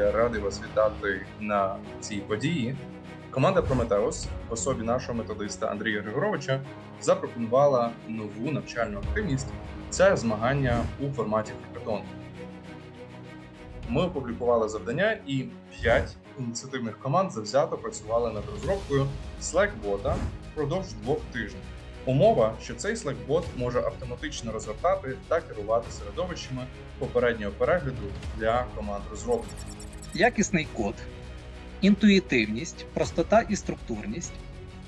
я радий вас вітати на цій події. Команда Прометеус в особі нашого методиста Андрія Григоровича запропонувала нову навчальну активність. Це змагання у форматі хакатону. Ми опублікували завдання, і п'ять ініціативних команд завзято працювали над розробкою Slack-бота впродовж двох тижнів. Умова, що цей Slack-бот може автоматично розгортати та керувати середовищами попереднього перегляду для команд розробників. Якісний код, інтуїтивність, простота і структурність,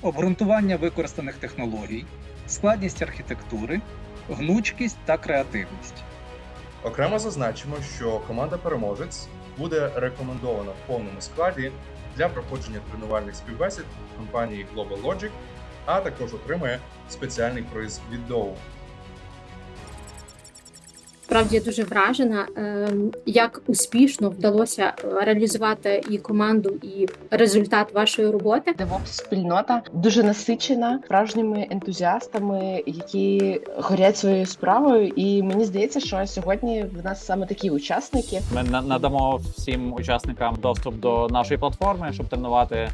обґрунтування використаних технологій, складність архітектури, гнучкість та креативність. Окремо зазначимо, що команда переможець буде рекомендована в повному складі для проходження тренувальних співбесід компанії Global Logic, а також отримає спеціальний приз від Dow. Справді я дуже вражена, ем, як успішно вдалося реалізувати і команду, і результат вашої роботи. DevOps спільнота дуже насичена справжніми ентузіастами, які горять своєю справою. І мені здається, що сьогодні в нас саме такі учасники. Ми на- надамо всім учасникам доступ до нашої платформи, щоб тренувати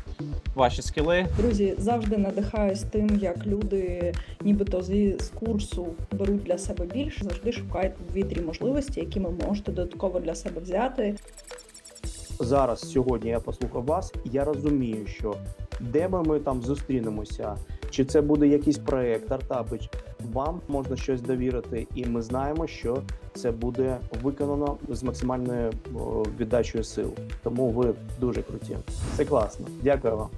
ваші скіли. Друзі, завжди надихаюсь тим, як люди, нібито зі з курсу беруть для себе більше, завжди шукають в вітрі можливості, які ви можете додатково для себе взяти. зараз сьогодні я послухав вас, і я розумію, що де би ми там зустрінемося, чи це буде якийсь проект, стартапи, чи- вам можна щось довірити, і ми знаємо, що це буде виконано з максимальною віддачею сил. Тому ви дуже круті. Це класно. Дякую вам.